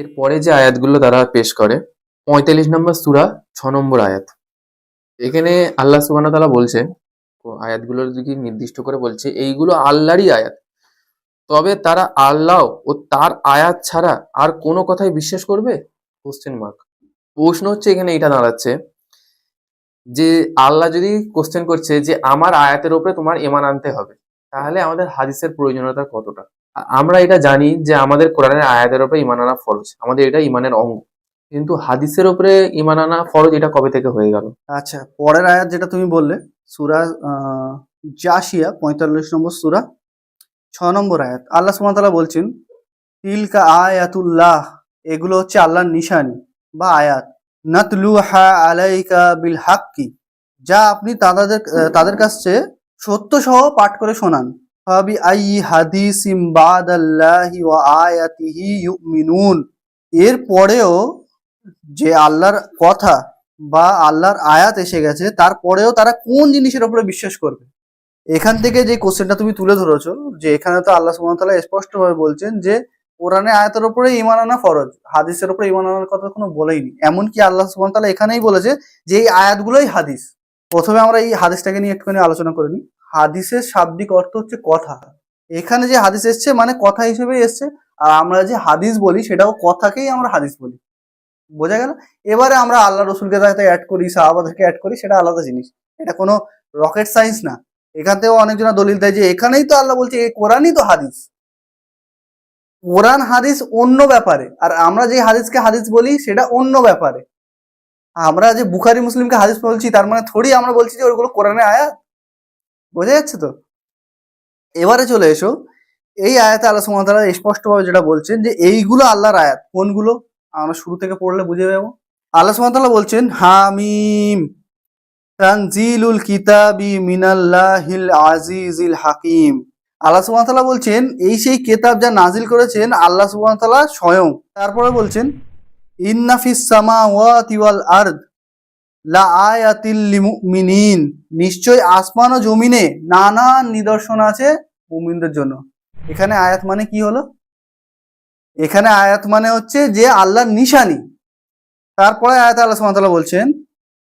এরপরে যে আয়াতগুলো তারা পেশ করে, পঁয়তাল্লিশ নম্বর সুরা, ছ নম্বর আয়াত। এখানে আল্লাহ সুবানা তালা বলছে, আয়াতগুলো যদি নির্দিষ্ট করে বলছে, এইগুলো আল্লাহরই আয়াত। তবে তারা আল্লাহ ও তার আয়াত ছাড়া আর কোনো কথাই বিশ্বাস করবে? কোশ্চেন মার্ক প্রশ্ন হচ্ছে এখানে এটা দাঁড়াচ্ছে, যে আল্লাহ যদি কোশ্চেন করছে যে আমার আয়াতের ওপরে তোমার এমান আনতে হবে। তাহলে আমাদের হাদিসের প্রয়োজনীয়তা কতটা? আমরা এটা জানি যে আমাদের কোরআনের আয়াতের উপরে ইমান আনা ফরজ। আমাদের এটা ইমানের অঙ্গ। কিন্তু হাদিসের উপরে ইমান আনা ফরজ এটা কবে থেকে হয়ে গেল? আচ্ছা পরের আয়াত যেটা তুমি বললে, সুরা জাসিয়া পঁয়তাল্লিশ নম্বর সুরা, ছ নম্বর আয়াত। আল্লাহ সুবহানাহু বলছেন, তিলকা আয়াতুল্লাহ এগুলো হচ্ছে আল্লাহর নিশানি বা আয়াত। নাতলু হা আলাইকা বিল হাক্কি যা আপনি তাদের তাদের কাছে সত্য সহ পাঠ করে শোনান। ফাবি আই হাদিসিম বাদাল্লাহি ওয়া আয়াতিহি ইউমিনুন। এর পরেও যে আল্লাহর কথা বা আল্লাহর আয়াত এসে গেছে তারপরেও তারা কোন জিনিসের উপরে বিশ্বাস করবে? এখান থেকে যে কোশ্চেনটা তুমি তুলে ধরেছো, যে এখানে তো আল্লাহ তাআলা স্পষ্টভাবে বলছেন যে, কোরআনে আয়াতের উপরে ইমান আনা ফরজ, হাদিসের উপরে ইমান আনার কথা কোনো বলেইনি এমনকি আল্লাহ তাআলা এখানেই বলেছে যে, এই আয়াতগুলোই হাদিস। প্রথমে আমরা এই হাদিসটাকে নিয়ে একটুখানি আলোচনা করে নিই হাদিসের শাব্দিক অর্থ হচ্ছে কথা। এখানে যে হাদিস এসছে মানে কথা হিসেবেই এসছে। আর আমরা যে হাদিস বলি, সেটাও কথাকেই আমরা হাদিস বলি। বোঝা গেল? এবারে আমরা আল্লাহ রসুলকে তাতে অ্যাড করি, সাহাবাদেরকে অ্যাড করি, সেটা আলাদা জিনিস। এটা কোনো রকেট সায়েন্স না। এখান থেকেও অনেকজনা দলিল দেয় যে, এখানেই তো আল্লাহ বলছে এই কোরআনই তো হাদিস। কোরআন হাদিস অন্য ব্যাপারে। আর আমরা যে হাদিসকে হাদিস বলি, সেটা অন্য ব্যাপারে। আমরা যে বুখারি, মুসলিমকে হাদিস বলছি, তার মানে থোড়ি আমরা বলছি যে ওইগুলো কোরআনে আয়াত। বোঝা যাচ্ছে তো? এবারে চলে এসো। এই আয়াতে আল্লাহ তাআলা স্পষ্টভাবে যেটা বলছেন যে, এইগুলো আল্লাহর আয়াত। কোনগুলো? আমরা শুরু থেকে পড়লে বুঝে যাব। আল্লাহ ওয়া তাআলা বলছেন, হামিম। তানজিলুল কিতাবি মিনাল্লাহিল আজিজিল হাকিম। আল্লাহ সুবহানাহু তাআলা বলছেন, এই সেই কিতাব যা নাজিল করেছেন, আল্লাহ সুবহানাহু তাআলা স্বয়ং। তারপরে বলছেন ইন্নাফিস সামাওয়াতি ওয়াল আরদ। লা লিমুমিনিন। নিশ্চয় আসমান ও জমিনে নানান নিদর্শন আছে মুমিনদের জন্য। এখানে আয়াত মানে কি হলো? এখানে আয়াত মানে হচ্ছে যে আল্লাহর নিশানি। তারপরে আয়াত আল্লাহ তাআলা বলছেন,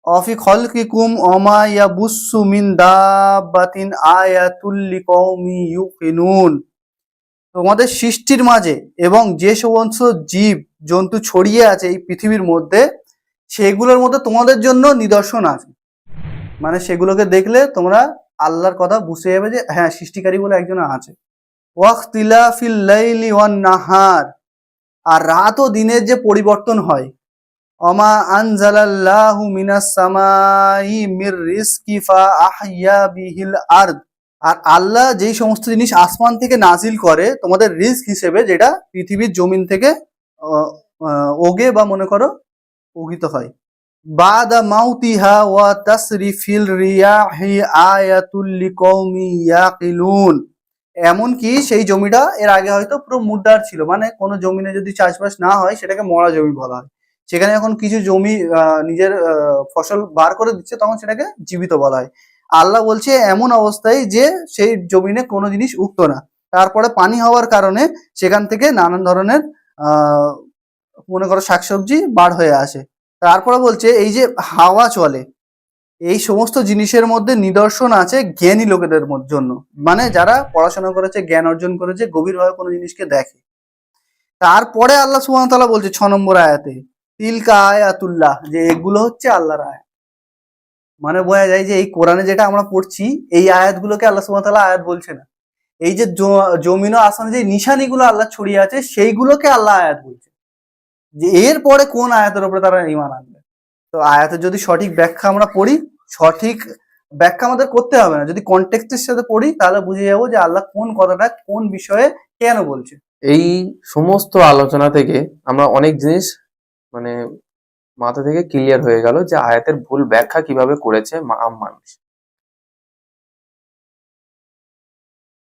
অফি খলকিকুম অমা ইয়াবুসসু মিন দাব্বাতিন আয়াতুল লিকাউমি ইউকিনুন। তোমাদের সৃষ্টির মাঝে এবং যে সমস্ত জীব জন্তু ছড়িয়ে আছে এই পৃথিবীর মধ্যে সেগুলোর মধ্যে তোমাদের জন্য নিদর্শন আছে। মানে সেগুলোকে দেখলে তোমরা আল্লাহর কথা বুঝতে যাবে যে হ্যাঁ সৃষ্টিকারী বলে একজন আছে। ওয়াখতিলাফিল লাইলি ওয়ান নাহার। আর রাত ও দিনের যে পরিবর্তন হয় অমা আনজালাল্লাহু মিনাস সামাই মির রিজকি ফা আহইয়া বিহিল আরদ। আর আল্লাহ যেই সমস্ত জিনিস আসমান থেকে নাজিল করে, তোমাদের রিস্ক হিসেবে যেটা পৃথিবীর জমিন থেকে ওগে বা মনে করো উগিত হয়। বাদা মাউতিহা ওয়া তাসরিফিল রিয়াহি আয়াতুল লিকৌমি ইয়াকিলুন। এমনকি সেই জমিটা এর আগে হয়তো পুরো মুদ্রার ছিল মানে কোনো জমিনে যদি চাষবাস না হয় সেটাকে মরা জমি বলা হয়। সেখানে এখন কিছু জমি নিজের ফসল বার করে দিচ্ছে, তখন সেটাকে জীবিত বলা হয়। আল্লাহ বলছে, এমন অবস্থায় যে সেই জমিনে কোনো জিনিস উঠতো না। তারপরে পানি হওয়ার কারণে সেখান থেকে নানান ধরনের মনে করো শাকসবজি বার হয়ে আসে। তারপরে বলছে, এই যে হাওয়া চলে, এই সমস্ত জিনিসের মধ্যে নিদর্শন আছে জ্ঞানী লোকেদের জন্য। মানে যারা পড়াশোনা করেছে, জ্ঞান অর্জন করেছে, গভীরভাবে কোনো জিনিসকে দেখে। তারপরে আল্লাহ সুবহানাহু তাআলা বলছে, ছ নম্বর আয়াতে, তিলকা আয়াতুল্লাহ, যে এগুলো হচ্ছে আল্লাহর আয়াত। মানে বোঝা যায় যে এই কোরআনে যেটা আমরা পড়ছি, এই আয়াতগুলোকে আল্লাহ সুবহানাহু তাআলা আয়াত বলছে না। এই যে জমিন ও আসমানে যে নিশানিগুলো আল্লাহ ছড়িয়ে আছে, সেইগুলোকে আল্লাহ আয়াত বলছে। যে এরপরে কোন আয়াতের উপরে তারা ইমান আনবে? তো আয়াতের যদি সঠিক ব্যাখ্যা আমরা পড়ি, সঠিক ব্যাখ্যা আমাদের করতে হবে না। যদি কনটেক্সটের সাথে পড়ি, তাহলে বুঝে যাব যে আল্লাহ কোন কথাটা কোন বিষয়ে কেন বলছে। এই সমস্ত আলোচনা থেকে আমরা অনেক জিনিস মানে মাথা থেকে ক্লিয়ার হয়ে গেল যে আয়াতের ভুল ব্যাখ্যা কীভাবে করেছে আম মানুষ।